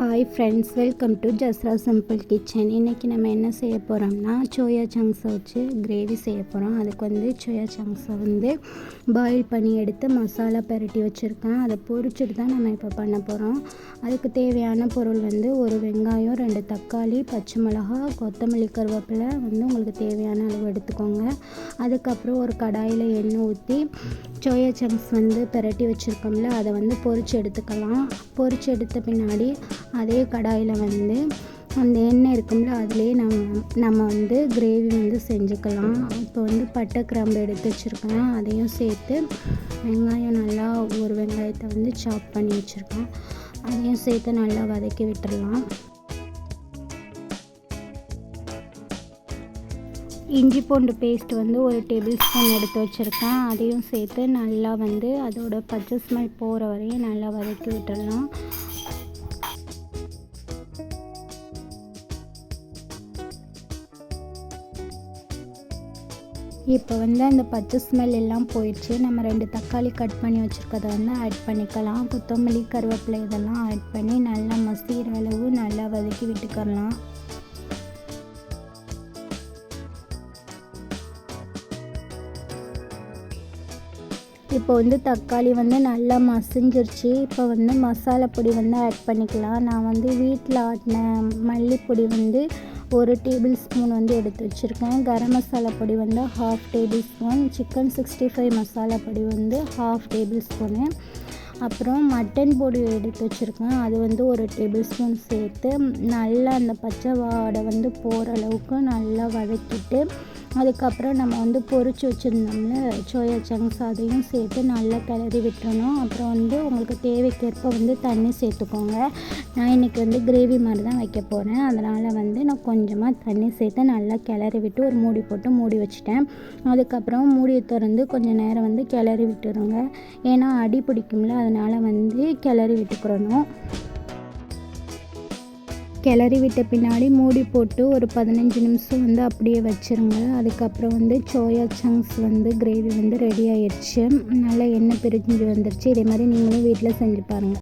Hi friends welcome to Jasra simple kitchen இன்றைக்கி நம்ம என்ன செய்ய போகிறோம்னா சோயா சங்க்ஸை வச்சு கிரேவி செய்ய போகிறோம் அதுக்கு வந்து சோயா சங்க்ஸை வந்து பாயில் பண்ணி எடுத்து மசாலா பரட்டி வச்சுருக்கேன். அதை பொரிச்சிட்டு தான் நம்ம இப்போ பண்ண போகிறோம் அதுக்கு தேவையான பொருள் வந்து ஒரு வெங்காயம் ரெண்டு தக்காளி பச்சை மிளகா கொத்தமல்லி கருவேப்பிலை வந்து உங்களுக்கு தேவையான அளவு எடுத்துக்கோங்க. அதுக்கப்புறம் ஒரு கடாயில் எண்ணெய் ஊற்றி சோயா சங்க்ஸ் வந்து பரட்டி வச்சுருக்கோம்ல அதை வந்து பொரிச்சு எடுத்துக்கலாம். பொரிச்சு எடுத்த பின்னாடி அதே கடாயில் வந்து அந்த எண்ணெய் இருக்கும்ல அதுலேயே நம்ம நம்ம வந்து கிரேவி வந்து செஞ்சுக்கலாம். இப்போ வந்து பட்டை கிராம்பு எடுத்து வச்சுருக்கேன். அதையும் சேர்த்து வெங்காயம் நல்லா ஒரு வெங்காயத்தை வந்து சாப் பண்ணி வச்சுருக்கேன். அதையும் சேர்த்து நல்லா வதக்கி விட்டுடலாம். இஞ்சி பூண்டு பேஸ்ட் வந்து ஒரு டேபிள் ஸ்பூன் எடுத்து வச்சுருக்கேன். அதையும் சேர்த்து நல்லா வந்து அதோட பச்சை ஸ்மெல் போகிற வரையும் நல்லா வதக்கி விட்டுடலாம். இப்போ வந்து அந்த பச்சை ஸ்மெல் எல்லாம் போயிடுச்சு. நம்ம ரெண்டு தக்காளி கட் பண்ணி வச்சுருக்கதை வந்து ஆட் பண்ணிக்கலாம். கொத்தமல்லி கருவேப்பிலை இதெல்லாம் ஆட் பண்ணி நல்லா மசிகிற அளவு நல்லா வதக்கி விட்டுக்கலாம் இப்போ வந்து தக்காளி வந்து நல்லா மசிஞ்சிருச்சு. இப்போ வந்து மசாலா பொடி வந்து ஆட் பண்ணிக்கலாம். நான் வந்து வீட்டில் ஆட்டின மல்லிப்பொடி வந்து ஒரு டேபிள் ஸ்பூன் வந்து எடுத்து வச்சுருக்கேன். கரம் மசாலா பொடி வந்து half table spoon chicken sixty five masala பொடி வந்து ஹாஃப் டேபிள் ஸ்பூனு. அப்புறம் மட்டன் பொடி எடுத்து வச்சுருக்கேன். அது வந்து ஒரு டேபிள் ஸ்பூன் சேர்த்து நல்லா அந்த பச்சை வாடை வந்து போகிற அளவுக்கு நல்லா வதக்கிட்டு அதுக்கப்புறம் நம்ம வந்து பொறிச்சு வச்சுருந்தோம்ல சோயா சங்க்ஸ் அதையும் சேர்த்து நல்லா கிளறி விட்டுறணும். அப்புறம் வந்து உங்களுக்கு தேவைக்கேற்ப வந்து தண்ணி சேர்த்துக்கோங்க. நான் இன்றைக்கி வந்து கிரேவி மாதிரி தான் வைக்க போகிறேன் அதனால் வந்து நான் கொஞ்சமாக தண்ணி சேர்த்து நல்லா கிளறி விட்டு ஒரு மூடி போட்டு மூடி வச்சுட்டேன். அதுக்கப்புறம் மூடியை திறந்து கொஞ்சம் நேரம் வந்து கிளறி விட்டுருங்க. ஏன்னா அடி பிடிக்கும்ல அதனால் வந்து கிளறி விட்டுக்கிறணும். கிளறி விட்ட பின்னாடி மூடி போட்டு ஒரு பதினஞ்சு நிமிஷம் வந்து அப்படியே வச்சுருங்க. அதுக்கப்புறம் வந்து சோயா சங்க்ஸ் வந்து கிரேவி வந்து ரெடி ஆயிடுச்சு நல்லா எண்ணெய் பிரிஞ்சு வந்துருச்சு. இதே மாதிரி நீங்களும் வீட்டில் செஞ்சு பாருங்கள்